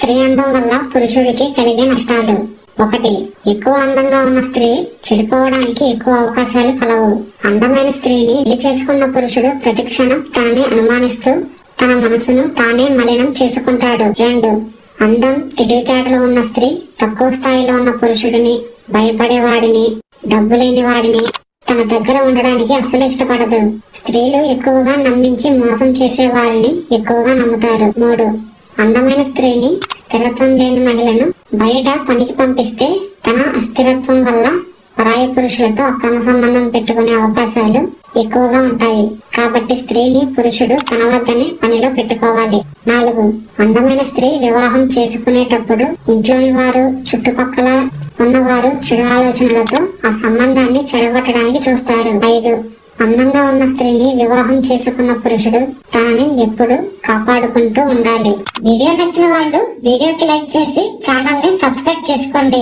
స్త్రీ అందం వల్ల పురుషుడికి కలిగే నష్టాలు. ఒకటి ఎక్కువ అందంగా ఉన్న స్త్రీ చెడిపోవడానికి ఎక్కువ అవకాశాలు కలవు. అందమైన స్త్రీని పెళ్ళి చేసుకున్న పురుషుడు ప్రతిక్షణం తానే అనుమానిస్తూ తన మనసును తానే మలినం చేసుకుంటాడు. రెండు అందం తెలివితేటలు ఉన్న స్త్రీ తక్కువ స్థాయిలో ఉన్న పురుషుడిని భయపడేవాడిని డబ్బు లేని వాడిని తన దగ్గర ఉండడానికి అస్సలు ఇష్టపడదు. స్త్రీలు ఎక్కువగా నమ్మించి మోసం చేసే వారిని ఎక్కువగా నమ్ముతారు. మూడు అందమైన స్త్రీని స్థిరత్వం లేని మహిళను బయట పనికి పంపిస్తే తన అస్థిరత్వం వల్ల పరాయ పురుషులతో అక్రమ సంబంధం పెట్టుకునే అవకాశాలు ఎక్కువగా ఉంటాయి. కాబట్టి స్త్రీని పురుషుడు తన వద్దనే పనిలో పెట్టుకోవాలి. నాలుగు. అందమైన స్త్రీ వివాహం చేసుకునేటప్పుడు ఇంట్లోని వారు చుట్టుపక్కల ఉన్నవారు చెడు ఆలోచనలతో ఆ సంబంధాన్ని చెడగొట్టడానికి చూస్తారు. ఐదు. అందంగా ఉన్న స్త్రీని వివాహం చేసుకున్న పురుషుడు తనని ఎప్పుడు కాపాడుకుంటూ ఉండాలి. వీడియో నచ్చిన వాళ్ళు వీడియోకి లైక్ చేసి ఛానల్ని సబ్స్క్రైబ్ చేసుకోండి.